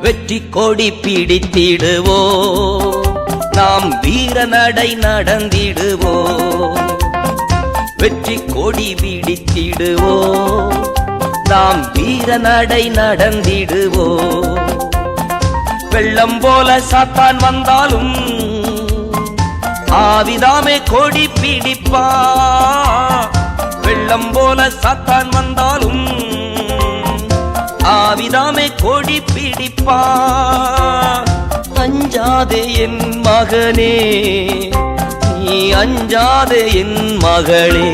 வெற்றி கொடி பிடித்திடுவோ. நாம் வீர நடை நடந்திடுவோ. வெற்றி கொடி பிடித்திடுவோ நாம் வீர நடை நடந்திடுவோ. வெள்ளம் போல சாத்தான் வந்தாலும் ஆவிதாமே கொடி பிடிப்பா. வெள்ளம் போல சாத்தான் வந்தாலும் ஆவிதாமே கொடி பிடிப்பா. அஞ்சாதே என் மகனே நீ அஞ்சாதே என் மகளே.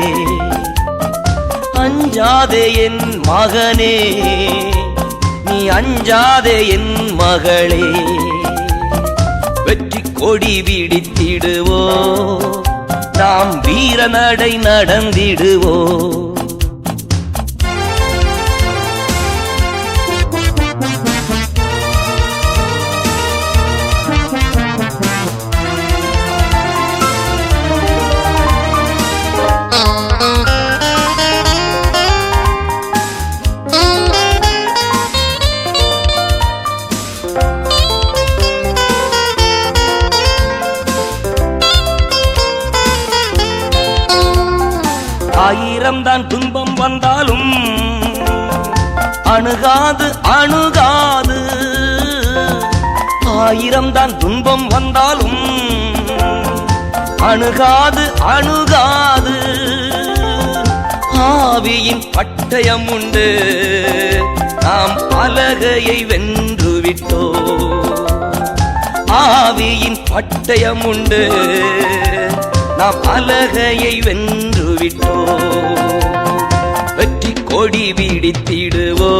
அஞ்சாதே என் மகனே நீ அஞ்சாதே என் மகளே. வெற்றி கொடி பிடித்திடுவோ நாம் வீர நடை நடந்திடுவோ. ஆயிரம் தான் துன்பம் வந்தாலும் அணுகாது அணுகாது. ஆயிரம் தான் துன்பம் வந்தாலும் அணுகாது அணுகாது. ஆவியின் பட்டயம் உண்டு. நாம் அலகையை வென்று விட்டோ ஆவியின் பட்டயம் உண்டு. நாம் அலகையை வென்று விட்டோ வெற்றி கொடி வீடித்திடுவோ